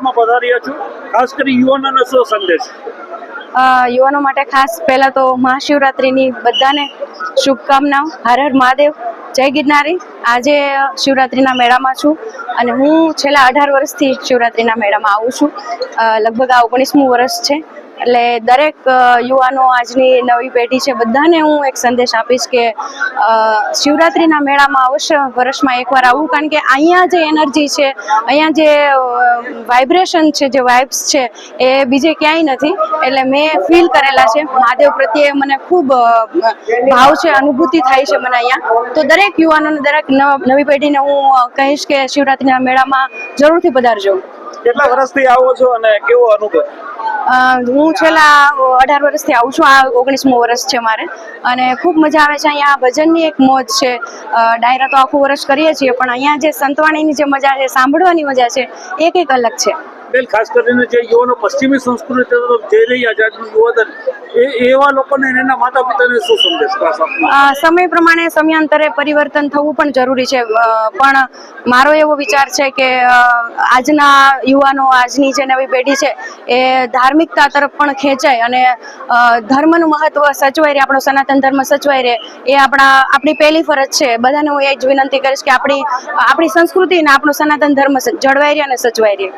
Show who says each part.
Speaker 1: મેળામાં પધાર્યા છો, ખાસ કરી યુવાનોને શું સંદેશ?
Speaker 2: યુવાનો માટે ખાસ પહેલા તો મહાશિવરાત્રિની બધાને શુભકામનાઓ. હર હર મહાદેવ. જય ગિરનારી. આજે શિવરાત્રિના મેળામાં છું અને હું છેલ્લા અઢાર વર્ષથી શિવરાત્રિના મેળામાં આવું છું. લગભગ આ ઓગણીસમું વર્ષ છે. એટલે દરેક યુવાનો આજની નવી પેઢી છે, બધાને હું એક સંદેશ આપીશ કે શિવરાત્રિના મેળામાં અવશ્ય વર્ષમાં એકવાર આવવું કારણ કે અહીંયા જે એનર્જી છે, અહીંયા જે વાઇબ્રેશન છે, જે વાઇબ્સ છે, એ બીજે ક્યાંય નથી. એટલે મેં ફીલ કરેલા છે, મહાદેવ પ્રત્યે મને ખૂબ ભાવ છે, અનુભૂતિ થાય છે મને અહીંયા. તો દરેક યુવાનોને, દરેક નવી પેઢીને હું કહીશ કે શિવરાત્રિના મેળામાં જરૂરથી પધારજો.
Speaker 1: કેટલા વર્ષથી આવો છો અને કેવો અનુભવ?
Speaker 2: હું છેલ્લા અઢાર વર્ષથી આવું છું. આ ઓગણીસમું વર્ષ છે મારે. અને ખૂબ મજા આવે છે. અહીંયા ભજનની એક મોજ છે. ડાયરા તો આખું વર્ષ કરીએ છીએ, પણ અહીંયા જે સંતવાણીની જે મજા છે, સાંભળવાની મજા છે, એ કંઈક અલગ છે.
Speaker 1: બેન ખાસ કરીને જે યુવાનો પશ્ચિમી સંસ્કૃતિ તરફ જઈ રહ્યા છે, આજનું યુવાધન, એ એવા લોકોને એના માતા પિતાને શું સંદેશ
Speaker 2: સમય પ્રમાણે સમયાંતરે પરિવર્તન થવું પણ જરૂરી છે. પણ મારો એવો વિચાર છે કે આજના યુવાનો, આજની જે નવી પેઢી છે, એ ધાર્મિકતા તરફ પણ ખેંચાય અને ધર્મનું મહત્વ સચવાઈ રહે, આપણો સનાતન ધર્મ સચવાઈ રહે, એ આપણા, આપણી પહેલી ફરજ છે. બધાને હું એ જ વિનંતી કરીશ કે આપણી આપણી સંસ્કૃતિ અને આપણો સનાતન ધર્મ જળવાઈ રહે અને સચવાઈ રહે.